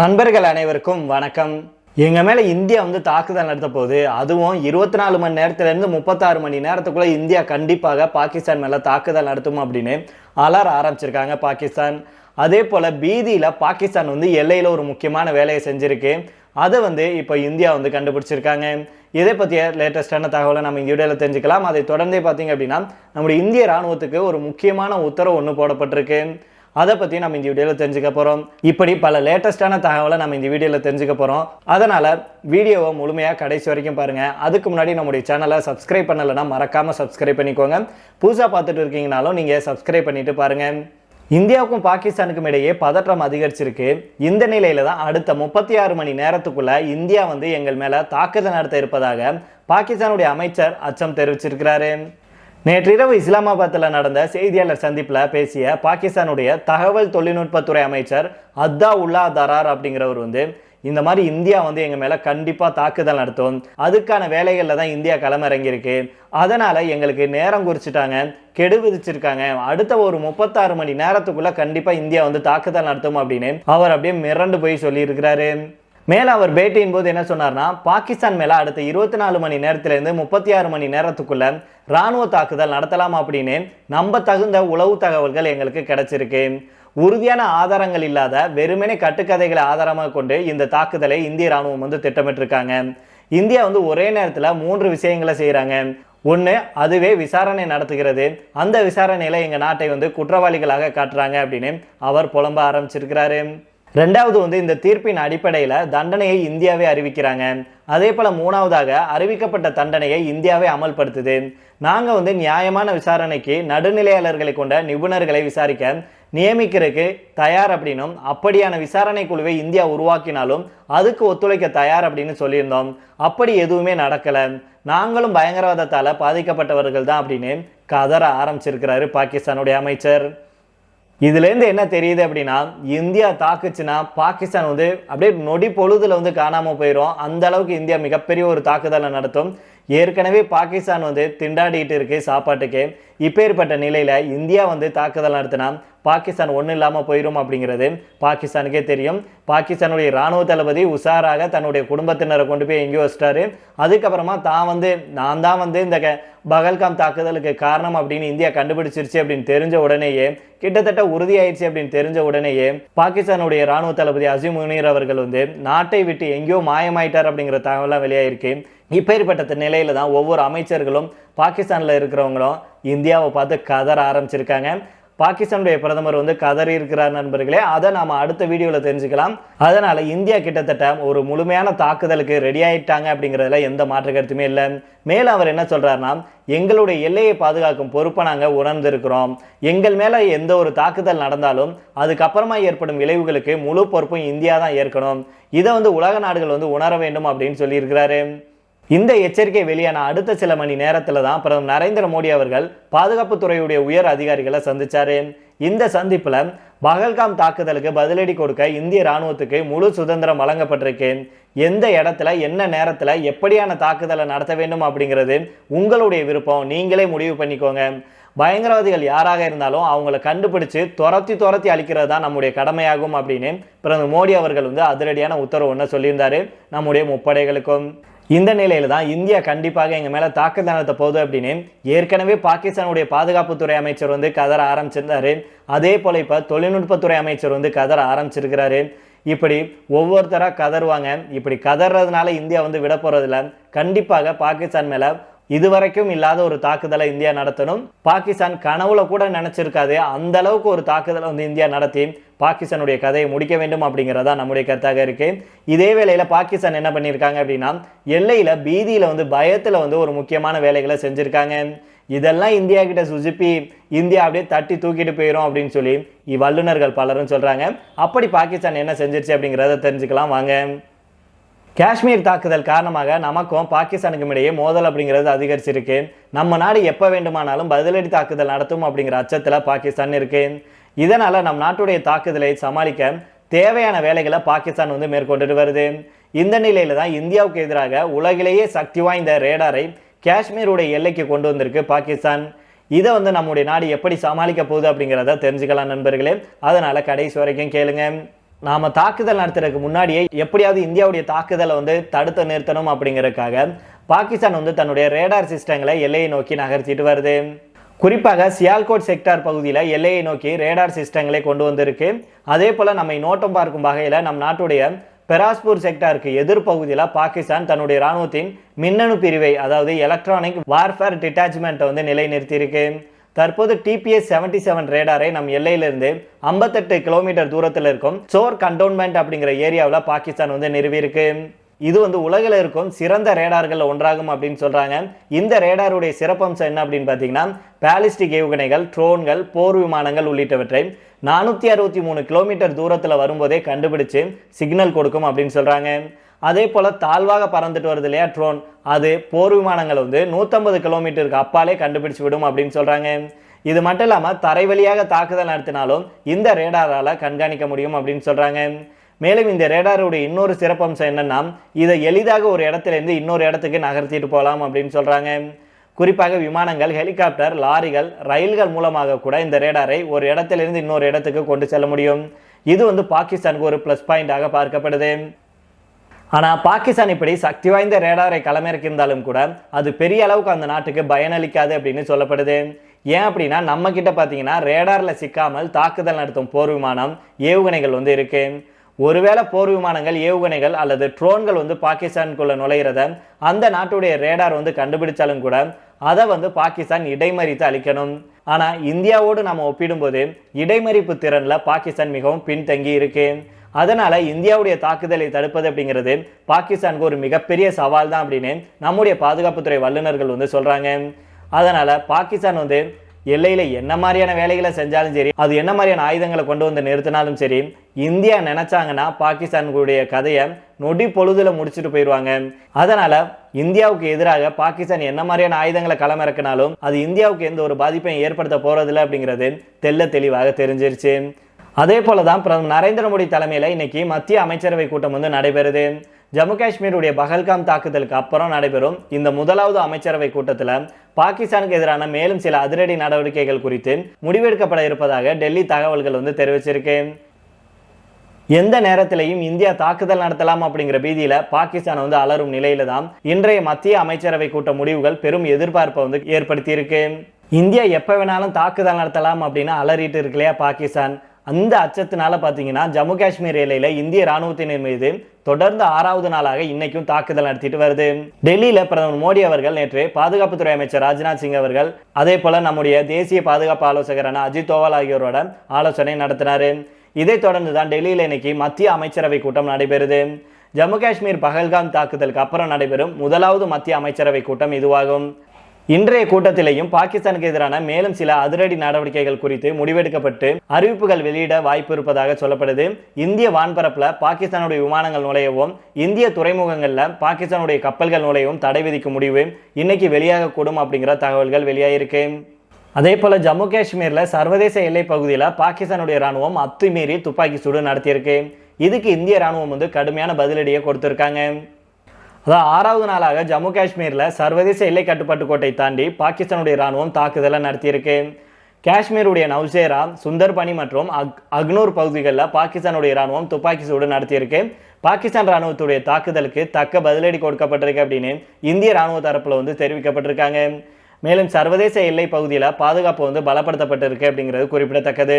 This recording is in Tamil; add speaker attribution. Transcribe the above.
Speaker 1: நண்பர்கள் அனைவருக்கும் வணக்கம். எங்கள் மேலே இந்தியா வந்து தாக்குதல் நடத்த போகுது அதுவும் இருபத்தி நாலு மணி நேரத்துலேருந்து முப்பத்தாறு மணி நேரத்துக்குள்ளே இந்தியா கண்டிப்பாக பாகிஸ்தான் மேலே தாக்குதல் நடத்தும் அப்படின்னு அலற ஆரம்பிச்சிருக்காங்க பாகிஸ்தான். அதே போல் பீதியில் பாகிஸ்தான் வந்து எல்லையில் ஒரு முக்கியமான வேலையை செஞ்சுருக்கு. அதை வந்து இப்போ இந்தியா வந்து கண்டுபிடிச்சிருக்காங்க. இதை பற்றிய லேட்டஸ்டான தகவலை நம்ம இந்த வீடியோவில் தெரிஞ்சுக்கலாம். அதை தொடர்ந்தே பார்த்தீங்க அப்படின்னா நம்முடைய இந்திய ராணுவத்துக்கு ஒரு முக்கியமான உத்தரவு ஒன்று போடப்பட்டிருக்கு. அதை பற்றி நம்ம இந்த வீடியோவில் தெரிஞ்சுக்க போகிறோம் இப்படி பல லேட்டஸ்டான தகவலை நம்ம இந்த வீடியோவில் தெரிஞ்சுக்க போகிறோம் அதனால் வீடியோவை முழுமையாக கடைசி வரைக்கும் பாருங்கள் அதுக்கு முன்னாடி நம்முடைய சேனலை சப்ஸ்கிரைப் பண்ணலைன்னா மறக்காமல் சப்ஸ்கிரைப் பண்ணிக்கோங்க. புதுசாக பார்த்துட்டு இருக்கீங்கனாலும் நீங்கள் சப்ஸ்கிரைப் பண்ணிவிட்டு பாருங்கள் இந்தியாவுக்கும் பாகிஸ்தானுக்கும் இடையே பதற்றம் அதிகரிச்சிருக்கு. இந்த நிலையில தான் அடுத்த முப்பத்தி ஆறு மணி நேரத்துக்குள்ள இந்தியா வந்து எங்கள் மேல தாக்குதல் நடத்த இருப்பதாக பாகிஸ்தானுடைய அமைச்சர் அச்சம் தெரிவிச்சிருக்கிறாரு. நேற்றிரவு இஸ்லாமாபாத்தில் நடந்த செய்தியாளர் சந்திப்பில் பேசிய பாகிஸ்தானுடைய தகவல் தொழில்நுட்பத்துறை அமைச்சர் அத்தா உல்லா தரார் அப்படிங்கிறவர் வந்து இந்த மாதிரி இந்தியா வந்து எங்கள் மேலே கண்டிப்பாக தாக்குதல் நடத்தும். அதுக்கான வேலைகளில் தான் இந்தியா களமிறங்கியிருக்கு. அதனால் எங்களுக்கு நேரம் குறிச்சிட்டாங்க கெடு விதிச்சிருக்காங்க. அடுத்த ஒரு முப்பத்தாறு மணி நேரத்துக்குள்ளே கண்டிப்பாக இந்தியா வந்து தாக்குதல் நடத்தும் அப்படின்னு அவர் அப்படியே மிரண்டு போய் சொல்லியிருக்கிறாரு. மேலே அவர் பேட்டியின் போது என்ன சொன்னார்னா பாகிஸ்தான் மேலே அடுத்த இருபத்தி நாலு மணி நேரத்திலேருந்து முப்பத்தி ஆறு மணி நேரத்துக்குள்ள ராணுவ தாக்குதல் நடத்தலாம் அப்படின்னு நம்ப தகுந்த உளவு தகவல்கள் எங்களுக்கு கிடைச்சிருக்கு. உறுதியான ஆதாரங்கள் இல்லாத வெறுமனே கட்டுக்கதைகளை ஆதாரமாக கொண்டு இந்த தாக்குதலை இந்திய ராணுவம் வந்து திட்டமிட்டிருக்காங்க. இந்தியா வந்து ஒரே நேரத்தில் மூன்று விஷயங்களை செய்கிறாங்க ஒன்று அதுவே விசாரணை நடத்துகிறது. அந்த விசாரணையில் எங்கள் நாட்டை வந்து குற்றவாளிகளாக காட்டுறாங்க அப்படின்னு அவர் புலம்ப ஆரம்பிச்சிருக்கிறாரு. ரெண்டாவது வந்து இந்த தீர்ப்பின் அடிப்படையில் தண்டனையை இந்தியாவே அறிவிக்கிறாங்க. அதே போல் மூணாவதாக அறிவிக்கப்பட்ட தண்டனையை இந்தியாவே அமல்படுத்துது. நாங்கள் வந்து நியாயமான விசாரணைக்கு நடுநிலையாளர்களை கொண்ட நிபுணர்களை விசாரிக்க நியமிக்கிறதுக்கு தயார் அப்படின்னும் அப்படியான விசாரணை குழுவை இந்தியா உருவாக்கினாலும் அதுக்கு ஒத்துழைக்க தயார் அப்படின்னு சொல்லியிருந்தோம். அப்படி எதுவுமே நடக்கலை. நாங்களும் பயங்கரவாதத்தால் பாதிக்கப்பட்டவர்கள் தான் அப்படின்னு கதற ஆரம்பிச்சிருக்கிறாரு பாகிஸ்தானுடைய அமைச்சர். இதுலேருந்து என்ன தெரியுது அப்படின்னா இந்தியா தாக்குச்சுன்னா பாகிஸ்தான் வந்து அப்படியே நொடி பொழுதுல வந்து காணாமல் போயிடும் அந்த அளவுக்கு இந்தியா மிகப்பெரிய ஒரு தாக்குதலை நடத்தும். ஏற்கனவே பாகிஸ்தான் வந்து திண்டாடிட்டு இருக்கு சாப்பாட்டுக்கு. இப்பேற்பட்ட நிலையில் இந்தியா வந்து தாக்குதல் நடத்தினா பாகிஸ்தான் ஒன்றும் இல்லாமல் போயிடும் அப்படிங்கிறது பாகிஸ்தானுக்கே தெரியும். பாகிஸ்தானுடைய இராணுவ தளபதி உஷாராக தன்னுடைய குடும்பத்தினரை கொண்டு போய் எங்கேயோ வச்சிட்டாரு. அதுக்கப்புறமா தான் வந்து நான் தான் வந்து இந்த க- பகல்காம் தாக்குதலுக்கு காரணம் அப்படின்னு இந்தியா கண்டுபிடிச்சிருச்சு அப்படின்னு தெரிஞ்ச உடனேயே கிட்டத்தட்ட உறுதியாயிடுச்சு அப்படின்னு தெரிஞ்ச உடனேயே பாகிஸ்தானுடைய இராணுவ தளபதி அசிம் முனீர் அவர்கள் வந்து நாட்டை விட்டு எங்கேயோ மாயமாயிட்டார் அப்படிங்கிற தகவலாம் வெளியாயிருக்கு. இப்பேற்பட்ட நிலையில் தான் ஒவ்வொரு அமைச்சர்களும் பாகிஸ்தானில் இருக்கிறவங்களும் இந்தியாவை பார்த்து கதற ஆரம்பிச்சிருக்காங்க. பாகிஸ்தானுடைய பிரதமர் வந்து கதறி இருக்கிறார் நண்பர்களே அதை நாம் அடுத்த வீடியோவில் தெரிஞ்சுக்கலாம். அதனால் இந்தியா கிட்டத்தட்ட ஒரு முழுமையான தாக்குதலுக்கு ரெடி ஆகிட்டாங்க அப்படிங்கிறதுல எந்த மாற்று கருத்துமே இல்லை. மேலும் அவர் என்ன சொல்கிறாருன்னா எங்களுடைய எல்லையை பாதுகாக்கும் பொறுப்பை நாங்கள் உணர்ந்திருக்கிறோம். எங்கள் மேலே எந்த ஒரு தாக்குதல் நடந்தாலும் அதுக்கப்புறமா ஏற்படும் விளைவுகளுக்கு முழு பொறுப்பும் இந்தியா தான் ஏற்கணும். இதை வந்து உலக நாடுகள் வந்து உணர வேண்டும் அப்படின்னு சொல்லியிருக்கிறாரு. இந்த எச்சரிக்கை வெளியான அடுத்த சில மணி நேரத்தில் தான் பிரதமர் நரேந்திர மோடி அவர்கள் பாதுகாப்புத்துறையுடைய உயர் அதிகாரிகளை சந்தித்தார் இந்த சந்திப்பில் பகல்காம் தாக்குதலுக்கு பதிலடி கொடுக்க இந்திய ராணுவத்துக்கு முழு சுதந்திரம் வழங்கப்பட்டிருக்கு. எந்த இடத்துல என்ன நேரத்தில் எப்படியான தாக்குதலை நடத்த வேண்டும் அப்படிங்கிறது உங்களுடைய விருப்பம். நீங்களே முடிவு பண்ணிக்கோங்க. பயங்கரவாதிகள் யாராக இருந்தாலும் அவங்கள கண்டுபிடிச்சு துரத்தி துரத்தி அழிக்கிறது தான் நம்முடைய கடமையாகும் அப்படின்னு பிரதமர் மோடி அவர்கள் வந்து அதிரடியான உத்தரவு ஒன்று சொல்லியிருந்தாரு. நம்முடைய முப்படைகளுக்கும். இந்த நிலையில் தான் இந்தியா கண்டிப்பாக எங்கள் மேலே தாக்குதல் நடத்த போகுது அப்படின்னு ஏற்கனவே பாகிஸ்தானுடைய பாதுகாப்புத்துறை அமைச்சர் வந்து கதற ஆரம்பிச்சிருந்தாரு. அதே போல் இப்போ தொழில்நுட்பத்துறை அமைச்சர் வந்து கதற ஆரம்பிச்சிருக்கிறாரு. இப்படி ஒவ்வொருத்தராக கதறுவாங்க. இப்படி கதறதுனால இந்தியா வந்து விட போகிறதில்ல கண்டிப்பாக பாகிஸ்தான் மேலே இதுவரைக்கும் இல்லாத ஒரு தாக்குதலை இந்தியா நடத்தணும். பாகிஸ்தான் கனவுல கூட நினைச்சிருக்காது. அந்த அளவுக்கு ஒரு தாக்குதலை வந்து இந்தியா நடத்தி பாகிஸ்தானுடைய கதையை முடிக்க வேண்டும் அப்படிங்கிறதா நம்முடைய கருத்தாக இருக்கு. இதே வேளையில் பாகிஸ்தான் என்ன பண்ணியிருக்காங்க அப்படின்னா எல்லையில் பீதியில் வந்து பயத்தில் வந்து ஒரு முக்கியமான வேலைகளை செஞ்சுருக்காங்க. இதெல்லாம் இந்தியா கிட்ட சுஜிப்பி இந்தியா அப்படியே தட்டி தூக்கிட்டு போயிடும் அப்படின்னு சொல்லி வல்லுநர்கள் பலரும் சொல்கிறாங்க அப்படி பாகிஸ்தான் என்ன செஞ்சிருச்சு அப்படிங்கிறத தெரிஞ்சுக்கலாம் வாங்க. காஷ்மீர் தாக்குதல் காரணமாக நமக்கும் பாகிஸ்தானுக்கும் இடையே மோதல் அப்படிங்கிறது அதிகரிச்சிருக்கு. நம்ம நாடு எப்போ வேண்டுமானாலும் பதிலடி தாக்குதல் நடத்தும் அப்படிங்கிற அச்சத்தில் பாகிஸ்தான் இருக்குது இதனால் நம் நாட்டுடைய தாக்குதலை சமாளிக்க தேவையான வேலைகளை பாகிஸ்தான் வந்து மேற்கொண்டுட்டு வருது. இந்த நிலையில தான் இந்தியாவுக்கு எதிராக உலகிலேயே சக்தி வாய்ந்த ரேடாரை காஷ்மீருடைய எல்லைக்கு கொண்டு வந்திருக்கு பாகிஸ்தான். இதை வந்து நம்முடைய நாடு எப்படி சமாளிக்க போகுது அப்படிங்கிறத தெரிஞ்சுக்கலாம் நண்பர்களே. அதனால கடைசி வரைக்கும் கேளுங்க. நாம தாக்குதல் நடத்துறதுக்கு முன்னாடியே எப்படியாவது இந்தியாவுடைய தாக்குதலை வந்து தடுத்து நிறுத்தணும் அப்படிங்கிறதுக்காக பாகிஸ்தான் வந்து தன்னுடைய ரேடார் சிஸ்டங்களை எல்லையை நோக்கி நகர்த்திட்டு வருது. குறிப்பாக சியால்கோட் செக்டார் பகுதியில் எல்லையை நோக்கி ரேடார் சிஸ்டங்களை கொண்டு வந்திருக்கு. அதே போல் நம்மை நோட்டம் பார்க்கும் வகையில் நம் நாட்டுடைய பெராஸ்பூர் செக்டாருக்கு எதிர்ப்பகுதியில் பாகிஸ்தான் தன்னுடைய ராணுவத்தின் மின்னணு பிரிவை அதாவது எலக்ட்ரானிக் வார்ஃபேர் டிட்டாச்மெண்ட்டை வந்து நிலைநிறுத்தியிருக்கு. தற்போது டிபிஎஸ் செவன்டி செவன் ரேடாரை நம் எல்லையிலிருந்து ஐம்பத்தெட்டு கிலோமீட்டர் தூரத்தில் இருக்கும் சோர் கண்டோன்மெண்ட் அப்படிங்கிற ஏரியாவில் பாகிஸ்தான் வந்து நிறுவியிருக்கு. இது வந்து உலகில் இருக்கும் சிறந்த ரேடார்கள் ஒன்றாகும் அப்படின்னு சொல்கிறாங்க இந்த ரேடாருடைய சிறப்பம்சம் என்ன அப்படின்னு பார்த்தீங்கன்னா பேலிஸ்டிக் ஏவுகணைகள் ட்ரோன்கள் போர் விமானங்கள் உள்ளிட்டவற்றை நானூற்றி அறுபத்தி மூணு கிலோமீட்டர் தூரத்தில் வரும்போதே கண்டுபிடிச்சு சிக்னல் கொடுக்கும் அப்படின்னு சொல்கிறாங்க அதே போல் தாழ்வாக பறந்துட்டு வருது இல்லையா ட்ரோன். அது போர் விமானங்கள் வந்து நூற்றம்பது கிலோமீட்டருக்கு அப்பாலே கண்டுபிடிச்சு விடும் அப்படின்னு சொல்கிறாங்க இது மட்டும் இல்லாமல் தரை வழியாக தாக்குதல் நடத்தினாலும் இந்த ரேடாரால் கண்காணிக்க முடியும் அப்படின்னு சொல்கிறாங்க மேலும் இந்த ரேடாருடைய இன்னொரு சிறப்பம்சம் என்னன்னா இதை எளிதாக ஒரு இடத்துல இருந்து இன்னொரு இடத்துக்கு நகர்த்திட்டு போகலாம் அப்படின்னு சொல்கிறாங்க குறிப்பாக விமானங்கள் ஹெலிகாப்டர் லாரிகள் ரயில்கள் மூலமாக கூட இந்த ரேடாரை ஒரு இடத்திலிருந்து இன்னொரு இடத்துக்கு கொண்டு செல்ல முடியும். இது வந்து பாகிஸ்தானுக்கு ஒரு ப்ளஸ் பாயிண்டாக பார்க்கப்படுது. ஆனால் பாகிஸ்தான் இப்படி சக்தி வாய்ந்த ரேடாரை களமிறக்கியிருந்தாலும் கூட அது பெரிய அளவுக்கு அந்த நாட்டுக்கு பயனளிக்காது அப்படின்னு சொல்லப்படுது. ஏன் அப்படின்னா நம்ம கிட்ட பார்த்தீங்கன்னா ரேடாரில் சிக்காமல் தாக்குதல் நடத்தும் போர் விமானம் ஏவுகணைகள் வந்து இருக்குது ஒருவேளை போர் விமானங்கள் ஏவுகணைகள் அல்லது ட்ரோன்கள் வந்து பாகிஸ்தானுக்குள்ளே நுழையிறத அந்த நாட்டுடைய ரேடார் வந்து கண்டுபிடிச்சாலும் கூட அதை வந்து பாகிஸ்தான் இடைமறித்து அளிக்கணும் ஆனால் இந்தியாவோடு நம்ம ஒப்பிடும்போது இடைமறிப்பு திறனில் பாகிஸ்தான் மிகவும் பின்தங்கி இருக்கு. அதனால் இந்தியாவுடைய தாக்குதலை தடுப்பது அப்படிங்கிறது பாகிஸ்தானுக்கு ஒரு மிகப்பெரிய சவால் தான் அப்படின்னு நம்முடைய பாதுகாப்புத்துறை வல்லுநர்கள் வந்து சொல்கிறாங்க அதனால் பாகிஸ்தான் வந்து எல்லையில் என்ன மாதிரியான வேலைகளை செஞ்சாலும் சரி அது என்ன மாதிரியான ஆயுதங்களை கொண்டு வந்து நிறுத்தினாலும் சரி இந்தியா நினச்சாங்கன்னா பாகிஸ்தானுடைய கதையை நொடி பொழுதுல முடிச்சுட்டு போயிடுவாங்க. அதனால இந்தியாவுக்கு எதிராக பாகிஸ்தான் என்ன மாதிரியான ஆயுதங்களை களமிறக்கினாலும் அது இந்தியாவுக்கு எந்த ஒரு பாதிப்பையும் ஏற்படுத்த போறதில்லை அப்படிங்கிறது தெல்ல தெளிவாக தெரிஞ்சிருச்சு. அதே போல தான் பிரதமர் நரேந்திர மோடி தலைமையில் இன்னைக்கு மத்திய அமைச்சரவை கூட்டம் வந்து நடைபெறுது. ஜம்மு காஷ்மீருடைய பகல்காம் தாக்குதலுக்கு அப்புறம் நடைபெறும் இந்த முதலாவது அமைச்சரவை கூட்டத்தில் பாகிஸ்தானுக்கு எதிரான மேலும் சில அதிரடி நடவடிக்கைகள் குறித்து முடிவெடுக்கப்பட இருப்பதாக டெல்லி தகவல்கள் வந்து தெரிவிச்சிருக்கு. எந்த நேரத்திலையும் இந்தியா தாக்குதல் நடத்தலாம் அப்படிங்கிற பீதியில பாகிஸ்தான் வந்து அலரும் நிலையில தான் இன்றைய மத்திய அமைச்சரவை கூட்ட முடிவுகள் பெரும் எதிர்பார்ப்பை வந்து ஏற்படுத்தி இருக்கு இந்தியா எப்ப வேணாலும் தாக்குதல் நடத்தலாம் அப்படின்னு அலறிட்டு இருக்கு இல்லையா பாகிஸ்தான். அந்த அச்சத்தினால பார்த்தீங்கன்னா ஜம்மு காஷ்மீர் எல்லையில் இந்திய ராணுவத்தினர் மீது தொடர்ந்து ஆறாவது நாளாக இன்னைக்கும் தாக்குதல் நடத்திட்டு வருது. டெல்லியில பிரதமர் மோடி அவர்கள் நேற்று பாதுகாப்புத்துறை அமைச்சர் ராஜ்நாத் சிங் அவர்கள் அதே போல நம்முடைய தேசிய பாதுகாப்பு ஆலோசகரான அஜித் தோவால் ஆகியோரோட ஆலோசனை நடத்தினாரு. இதைத் தொடர்ந்து தான் டெல்லியில் இன்னைக்கு மத்திய அமைச்சரவை கூட்டம் நடைபெறுது. ஜம்மு காஷ்மீர் பகல்காம் தாக்குதலுக்கு அப்புறம் நடைபெறும் முதலாவது மத்திய அமைச்சரவை கூட்டம் இதுவாகும். இன்றைய கூட்டத்திலேயும் பாகிஸ்தானுக்கு எதிரான மேலும் சில அதிரடி நடவடிக்கைகள் குறித்து முடிவெடுக்கப்பட்டு அறிவிப்புகள் வெளியிட வாய்ப்பு இருப்பதாக சொல்லப்படுது. இந்திய வான்பரப்பில் பாகிஸ்தானுடைய விமானங்கள் நுழையவும் இந்திய துறைமுகங்களில் பாகிஸ்தானுடைய கப்பல்கள் நுழையவும் தடை விதிக்கும் முடிவு இன்னைக்கு வெளியாகக்கூடும் அப்படிங்கிற தகவல்கள் வெளியாகிருக்கு அதே போல ஜம்மு காஷ்மீர்ல சர்வதேச எல்லை பகுதியில் பாகிஸ்தானுடைய ராணுவம் அத்துமீறி துப்பாக்கி சூடு நடத்தியிருக்கு. இதுக்கு இந்திய ராணுவம் வந்து கடுமையான பதிலடியை கொடுத்துருக்காங்க. அதான் ஆறாவது நாளாக ஜம்மு காஷ்மீரில் சர்வதேச எல்லை கட்டுப்பாட்டு கோட்டை தாண்டி பாகிஸ்தானுடைய ராணுவம் தாக்குதலை நடத்தியிருக்கு. காஷ்மீருடைய நவ்சேரா சுந்தர்பனி மற்றும் அக் அக்னூர் பகுதிகளில் பாகிஸ்தானுடைய ராணுவம் துப்பாக்கி சூடு நடத்தியிருக்கு. பாகிஸ்தான் ராணுவத்துடைய தாக்குதலுக்கு தக்க பதிலடி கொடுக்கப்பட்டிருக்கு அப்படின்னு இந்திய ராணுவ தரப்பில் வந்து தெரிவிக்கப்பட்டிருக்காங்க. மேலும் சர்வதேச எல்லை பகுதியில் பாதுகாப்பு வந்து பலப்படுத்தப்பட்டிருக்கு அப்படிங்கிறது குறிப்பிடத்தக்கது.